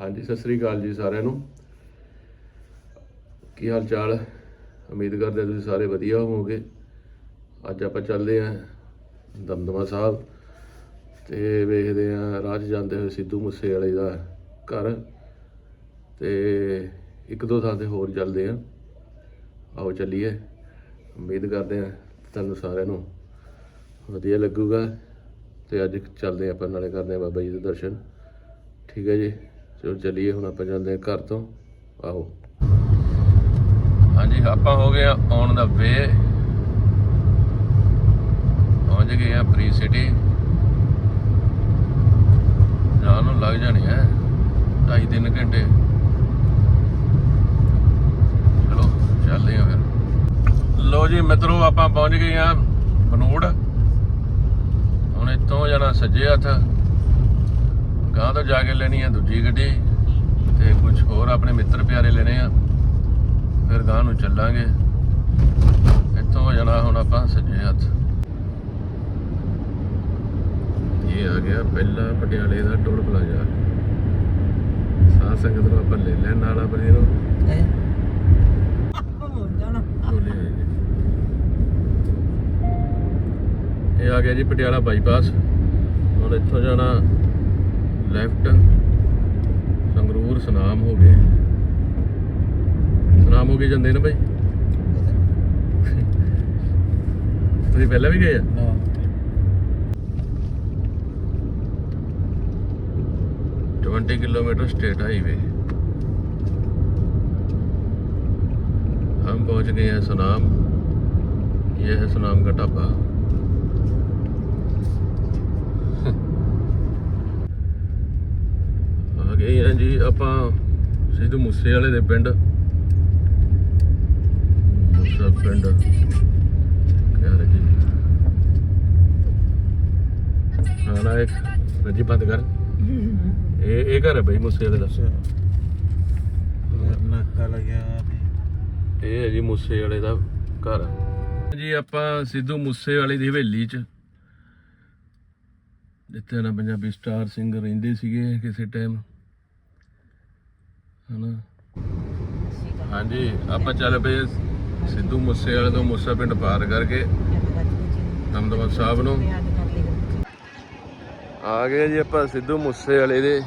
ਹਾਂਜੀ, ਸਤਿ ਸ੍ਰੀ ਅਕਾਲ ਜੀ ਸਾਰਿਆਂ ਨੂੰ। ਕੀ ਹਾਲ ਚਾਲ ਉਮੀਦ ਕਰਦੇ ਤੁਸੀਂ ਸਾਰੇ ਵਧੀਆ ਹੋਵੋਗੇ। ਅੱਜ ਆਪਾਂ ਚੱਲਦੇ ਆਂ ਦਮਦਮਾ ਸਾਹਿਬ ਤੇ ਵੇਖਦੇ ਆਂ ਰਾਹ 'ਚ ਜਾਂਦੇ ਹੋਏ ਸਿੱਧੂ ਮੂਸੇ ਵਾਲੇ ਦਾ ਘਰ ਤੇ ਇੱਕ ਦੋ ਥਾਂ ਤੇ ਹੋਰ ਚੱਲਦੇ ਆਂ ਆਓ ਚੱਲੀਏ। ਉਮੀਦ ਕਰਦੇ ਆਂ ਤੁਹਾਨੂੰ ਸਾਰਿਆਂ ਨੂੰ ਵਧੀਆ ਲੱਗੂਗਾ ਤੇ ਅੱਜ ਚੱਲਦੇ ਆਂ ਆਪਾਂ, ਨਾਲੇ ਕਰਦੇ ਆਂ ਬਾਬਾ ਜੀ ਦੇ ਦਰਸ਼ਨ। ਠੀਕ ਹੈ ਜੀ। ਚਲੋ ਚੱਲੀਏ ਹੁਣ ਆਪਾਂ ਜਾਂਦੇ ਹਾਂ ਘਰ ਤੋਂ। ਆਓ ਹਾਂਜੀ, ਆਪਾਂ ਹੋ ਗਏ ਔਨ ਦਾ ਵੇ। ਪਹੁੰਚ ਗਏ ਆ ਪ੍ਰੀ ਸਿਟੀ। ਜਾਣ ਨੂੰ ਲੱਗ ਜਾਣੀ ਹੈ, ਢਾਈ ਤਿੰਨ ਘੰਟੇ। ਚਲੋ, ਚੱਲਦੇ ਆ ਫਿਰ। ਲੋ ਜੀ, ਮਿੱਤਰੋ, ਆਪਾਂ ਪਹੁੰਚ ਗਏ ਆ ਬਨੋੜ। ਹੁਣ ਇੱਥੋਂ ਜਾਣਾ ਸੱਜੇ ਹੱਥ। ਤੋਂ ਜਾ ਕੇ ਲੈਣੀ ਆ ਦੂਜੀ ਗੱਡੀ ਤੇ ਕੁਝ ਹੋਰ ਆਪਣੇ ਮਿੱਤਰ ਪਿਆਰੇ ਲੈਣੇ ਆ। ਫਿਰ ਗਾਂ ਨੂੰ ਚੱਲਾਂਗੇ। ਇੱਥੋਂ ਹੋ ਜਾਣਾ ਹੁਣ ਆਪਾਂ ਸੱਜੇ ਹੱਥ। ਇਹ ਆ ਗਿਆ ਪਹਿਲਾ ਪਟਿਆਲੇ ਦਾ ਟੋਲ ਪਲਾਜ਼ਾ। ਸਾਧ ਸੰਗਤ ਨੂੰ ਆਪਾਂ ਲੈ ਲੈਣ ਨਾਲ ਨੂੰ। ਆਏ ਜੀ। ਇਹ ਆ ਗਿਆ ਜੀ ਪਟਿਆਲਾ ਬਾਈਪਾਸ। ਹੁਣ ਇੱਥੋਂ ਜਾਣਾ ਲੈਫਟ ਸੰਗਰੂਰ ਸੁਨਾਮ ਹੋ ਗਏ ਸੁਨਾਮ ਹੋ ਗਏ ਜਾਂਦੇ ਨੇ ਭਾਈ ਤੁਸੀਂ ਪਹਿਲਾਂ ਵੀ ਗਏ ਆ ट्वेंटी किलोमीटर स्टेट हाईवे हम पहुंच गए हैं सुनाम यह है सुनाम का ढाबा ਜੀ ਆਪਾਂ ਸਿੱਧੂ ਮੂਸੇ ਵਾਲੇ ਦੇ ਪਿੰਡ। ਮੂਸਾ ਪਿੰਡ। ਕਿਆ ਜੀ? ਆਣਾ ਇੱਕ ਰੱਜੀ ਬੰਦ ਕਰ। ਇਹ ਇਹ ਘਰ ਹੈ ਬਈ ਮੂਸੇ ਵਾਲੇ ਦਾ ਨਾਕਾ ਲੱਗਿਆ ਇਹ ਹੈ ਜੀ ਮੂਸੇ ਵਾਲੇ ਦਾ ਘਰ। ਜੀ ਆਪਾਂ ਸਿੱਧੂ ਮੂਸੇ ਵਾਲੇ ਦੀ ਹਵੇਲੀ 'ਚ ਜਿੱਥੇ ਨਾ ਪੰਜਾਬੀ ਸਟਾਰ ਸਿੰਗਰ ਰਹਿੰਦੇ ਸੀਗੇ ਕਿਸੇ ਟਾਈਮ ਹਨਾ? ਹਾਂਜੀ, ਆਪਾਂ ਚੱਲ ਪਏ ਸਿੱਧੂ ਮੂਸੇ ਵਾਲੇ ਤੋਂ ਮੂਸਾ ਪਿੰਡ ਪਾਰ ਕਰਕੇ ਦਮਦਮਾ ਸਾਹਿਬ ਨੂੰ। ਆ ਗਏ ਜੀ ਆਪਾਂ ਸਿੱਧੂ ਮੂਸੇ ਵਾਲੇ ਦੇ।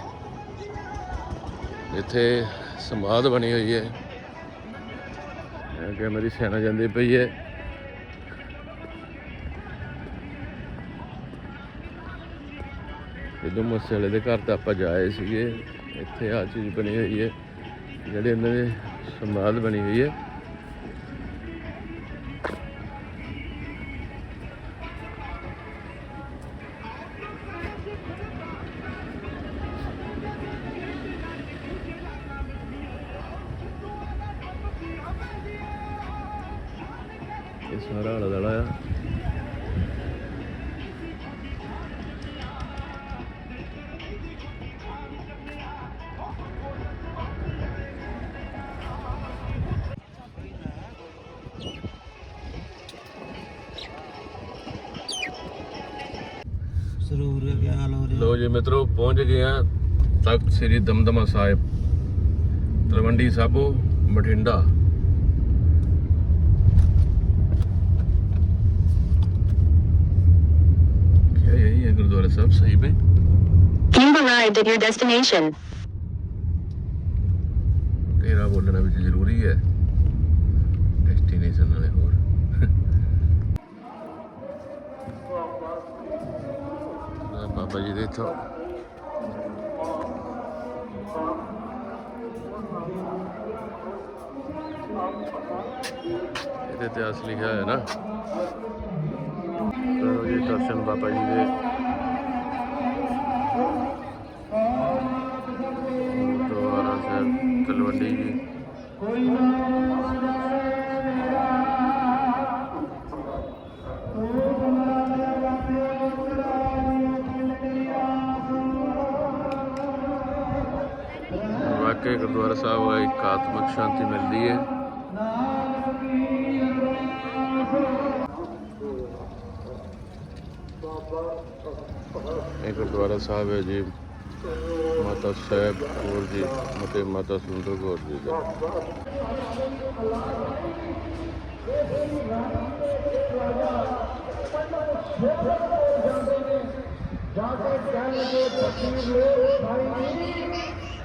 ਇੱਥੇ ਸਮਾਧ ਬਣੀ ਹੋਈ ਹੈ। ਅੱਗੇ ਮੇਰੀ ਸੈਨਾ ਜਾਂਦੀ ਪਈ ਹੈ। ਸਿੱਧੂ ਮੂਸੇ ਵਾਲੇ ਦੇ ਘਰ ਤਾਂ ਆਪਾਂ ਜਾਏ ਸੀਗੇ। ਇੱਥੇ ਆ ਚੀਜ਼ ਬਣੀ ਹੋਈ ਹੈ। ਜਿਹੜੇ ਇਹਨਾਂ ਦੇ ਸਮਾਧ ਬਣੀ ਹੋਈ ਹੈ। ਇਹ ਸਾਰਾ ਆਲਾ ਦਾਲਾ ਆ। ਸਰੂਰ ਕੇ ਹਾਲ ਹੋ ਰਿਹਾ ਲੋ ਜੀ ਮਿੱਤਰੋ ਪਹੁੰਚ ਗਏ ਆ ਤਖਤ ਸ੍ਰੀ ਦਮਦਮਾ ਸਾਹਿਬ ਤਲਵੰਡੀ ਸਾਬੋ ਬਠਿੰਡਾ क्या यही है गुरुद्वारा साहब सही में You've arrived at your destination. ਤੇਰਾ ਬੋਲਣਾ ਵਿੱਚ ਜ਼ਰੂਰੀ ਹੈ ਡੈਸਟੀਨੇਸ਼ਨ ਨਾਲੇ ਹੋਰ ਬਾਬਾ ਜੀ ਦੇ ਇੱਥੋਂ। ਇਹਦੇ ਇਤਿਹਾਸ ਲਿਖਿਆ ਹੈ ਨਾ। ਕਰੋ ਜੀ, ਦਰਸ਼ਨ ਬਾਬਾ ਜੀ ਦੇ। ਗੁਰਦੁਆਰਾ ਸਾਹਿਬ ਤਲਵੰਡੀ ਜੀ। ਵਾਕਈ ਗੁਰਦੁਆਰਾ ਸਾਹਿਬ ਆ, ਇੱਕ ਆਤਮਿਕ ਸ਼ਾਂਤੀ ਮਿਲਦੀ ਹੈ। ਇਹ ਗੁਰਦੁਆਰਾ ਸਾਹਿਬ ਹੈ ਜੀ, ਮਾਤਾ ਸਾਹਿਬ ਕੌਰ ਜੀ ਅਤੇ ਮਾਤਾ ਸੁੰਦਰ ਕੌਰ ਜੀ ਦਾ।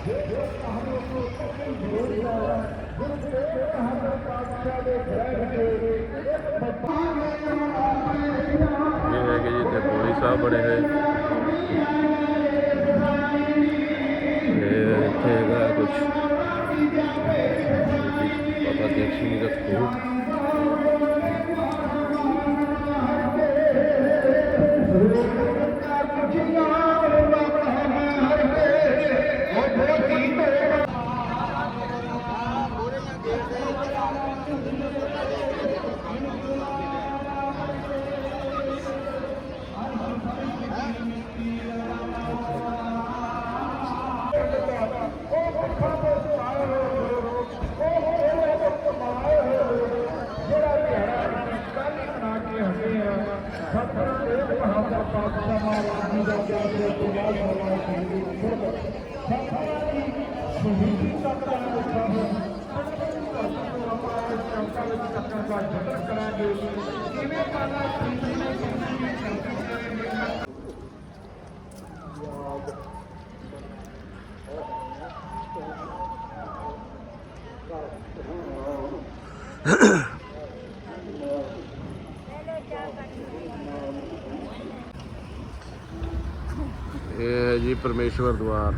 ਇਹ ਹੈਗੇ ਜੀ ਇੱਥੇ ਪੌੜੀ ਸਾਹਿਬ ਬਣੇ ਹੋਏ। ਇਹ ਇੱਥੇ ਹੈਗਾ ਕੁਝ ਬਾਬਾ ਦੇਖ ਸਿੰਘ ਦਾ ਖੂਹ Ahem. ਇਹ ਹੈ ਜੀ ਪਰਮੇਸ਼ਵਰ ਦਵਾਰ।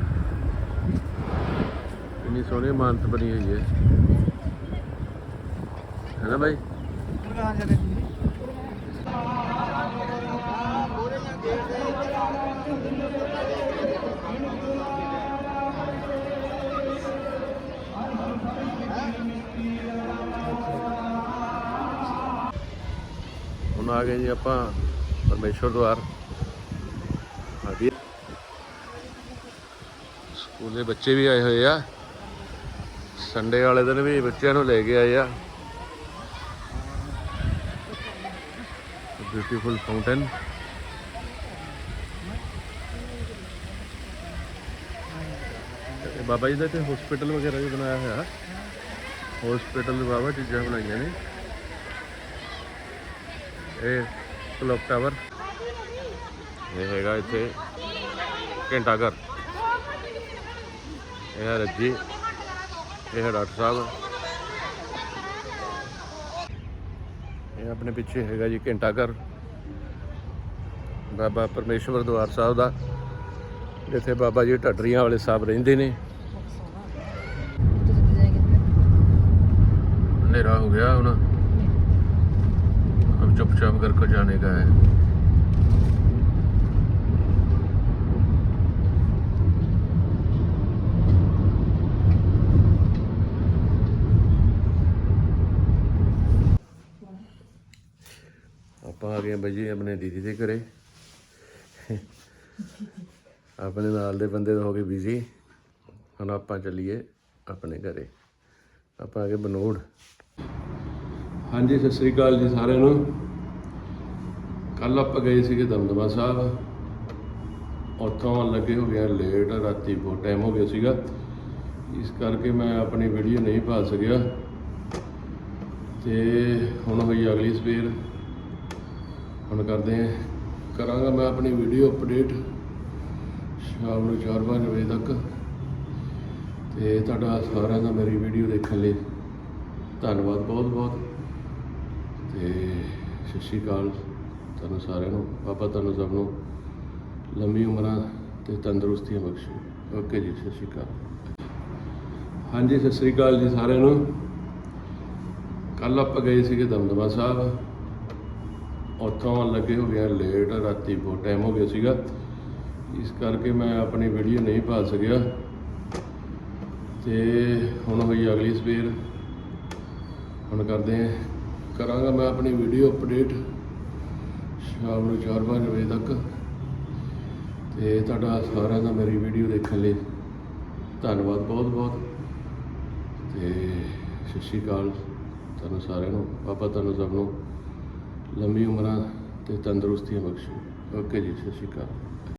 ਇੰਨੀ ਸੋਹਣੀ ਇਮਾਰਤ ਬਣੀ ਹੋਈ ਹੈ। ਹੈ ਨਾ ਭਾਈ ਹੁਣ ਆ ਗਏ ਜੀ ਆਪਾਂ ਪਰਮੇਸ਼ਵਰ ਦਵਾਰ ਹਾਂਜੀ ਸਕੂਲੇ ਬੱਚੇ ਵੀ ਆਏ ਹੋਏ ਆ। ਸੰਡੇ ਵਾਲੇ ਦਿਨ ਵੀ ਬੱਚਿਆਂ ਨੂੰ ਲੈ ਕੇ ਆਏ ਆ। ਬਿਊਟੀਫੁਲ ਫਾਊਂਟਨ ਬਾਬਾ ਜੀ ਦਾ ਤੇ ਹਸਪੀਟਲ ਵਗੈਰਾ ਵੀ ਬਣਾਇਆ ਹੋਇਆ। ਹਸਪੀਟਲ ਦੇ ਬਾਬਾ ਚੀਜ਼ਾਂ ਬਣਾਈਆਂ ਨੇ। ਇਹ ਕਲੌਕ ਟਾਵਰ ਇਹ ਹੈਗਾ ਇੱਥੇ ਘੰਟਾ ਘਰ। ਇਹ ਹੈ ਰੱਜੀ। ਇਹ ਹੈ ਡਾਕਟਰ ਸਾਹਿਬ। ਇਹ ਆਪਣੇ ਪਿੱਛੇ ਹੈਗਾ ਜੀ ਘੰਟਾ ਘਰ। ਬਾਬਾ ਪਰਮੇਸ਼ਵਰ ਦਵਾਰ ਸਾਹਿਬ ਦਾ। ਜਿੱਥੇ ਬਾਬਾ ਜੀ ਢੱਡਰੀਆਂ ਵਾਲੇ ਸਾਹਿਬ ਰਹਿੰਦੇ ਨੇ। ਹਨੇਰਾ ਹੋ ਗਿਆ ਹੁਣ। ਅਬ ਚੁੱਪਚਾਪ ਕਰਕੇ ਜਾਣੇ ਦਾ ਹੈ ਆਪਾਂ ਆ ਗਏ ਹਾਂ ਬਾਈ ਜੀ ਆਪਣੇ ਦੀਦੀ ਦੇ ਘਰੇ। ਆਪਣੇ ਨਾਲ ਦੇ ਬੰਦੇ ਤਾਂ ਹੋ ਗਏ ਬਿਜ਼ੀ ਹੁਣ ਆਪਾਂ ਚੱਲੀਏ ਆਪਣੇ ਘਰੇ। ਆਪਾਂ ਆ ਗਏ ਬਨੋੜ। ਹਾਂਜੀ, ਸਤਿ ਸ੍ਰੀ ਅਕਾਲ ਜੀ ਸਾਰਿਆਂ ਨੂੰ। ਕੱਲ ਆਪਾਂ ਗਏ ਸੀਗੇ ਦਮਦਮਾ ਸਾਹਿਬ। ਉੱਥੋਂ ਲੱਗੇ ਹੋ ਗਿਆ ਲੇਟ ਰਾਤੀ ਬਹੁਤ ਟਾਈਮ ਹੋ ਗਿਆ ਸੀਗਾ। ਇਸ ਕਰਕੇ ਮੈਂ ਆਪਣੀ ਵੀਡੀਓ ਨਹੀਂ ਪਾ ਸਕਿਆ। ਤੇ ਹੁਣ ਹੋਈ ਅਗਲੀ ਸਵੇਰ। ਹੁਣ ਕਰਦੇ ਹਾਂ। ਕਰਾਂਗਾ ਮੈਂ ਆਪਣੀ ਵੀਡੀਓ ਅਪਡੇਟ ਸ਼ਾਮ ਨੂੰ 4-5 ਵਜੇ ਤੱਕ। ਤੇ ਤੁਹਾਡਾ ਸਾਰਿਆਂ ਦਾ ਮੇਰੀ ਵੀਡੀਓ ਦੇਖਣ ਲਈ ਧੰਨਵਾਦ ਬਹੁਤ ਬਹੁਤ। ਤੇ ਸਤਿ ਸ਼੍ਰੀ ਅਕਾਲ ਤੁਹਾਨੂੰ ਸਾਰਿਆਂ ਨੂੰ। ਬਾਬਾ ਤੁਹਾਨੂੰ ਸਭ ਨੂੰ ਲੰਮੀ ਉਮਰਾਂ ਤੇ ਤੰਦਰੁਸਤੀਆਂ ਬਖਸ਼ੇ ਓਕੇ ਜੀ, ਸਤਿ ਸ਼੍ਰੀ ਅਕਾਲ। ਹਾਂਜੀ, ਸਤਿ ਸ਼੍ਰੀ ਅਕਾਲ ਜੀ ਸਾਰਿਆਂ ਨੂੰ। ਕੱਲ ਆਪਾਂ ਗਏ ਸੀਗੇ ਦਮਦਮਾ ਸਾਹਿਬ। ਉੱਥੋਂ ਲੱਗੇ, ਹੋ ਗਿਆ ਲੇਟ ਰਾਤੀ ਬਹੁਤ ਟਾਈਮ ਹੋ ਗਿਆ ਸੀਗਾ। ਇਸ ਕਰਕੇ ਮੈਂ ਆਪਣੀ ਵੀਡੀਓ ਨਹੀਂ ਪਾ ਸਕਿਆ। ਤੇ ਹੁਣ ਹੋਈ ਅਗਲੀ ਸਵੇਰ। ਹੁਣ ਕਰਦੇ ਹਾਂ। ਕਰਾਂਗਾ ਮੈਂ ਆਪਣੀ ਵੀਡੀਓ ਅਪਡੇਟ ਸ਼ਾਮ ਨੂੰ 4-5 ਵਜੇ ਤੱਕ। ਤੇ ਤੁਹਾਡਾ ਸਾਰਿਆਂ ਦਾ ਮੇਰੀ ਵੀਡੀਓ ਦੇਖਣ ਲਈ ਧੰਨਵਾਦ ਬਹੁਤ ਬਹੁਤ। ਤੇ ਸਤਿ ਸ਼੍ਰੀ ਅਕਾਲ ਤੁਹਾਨੂੰ ਸਾਰਿਆਂ ਨੂੰ, ਪਾਪਾ ਤੁਹਾਨੂੰ ਸਭ ਨੂੰ। ਲੰਮੀ ਉਮਰਾਂ ਤੇ ਤੰਦਰੁਸਤੀਆਂ ਬਖਸ਼ੇ। ਓਕੇ ਜੀ ਸਤਿ ਸ਼੍ਰੀ ਅਕਾਲ।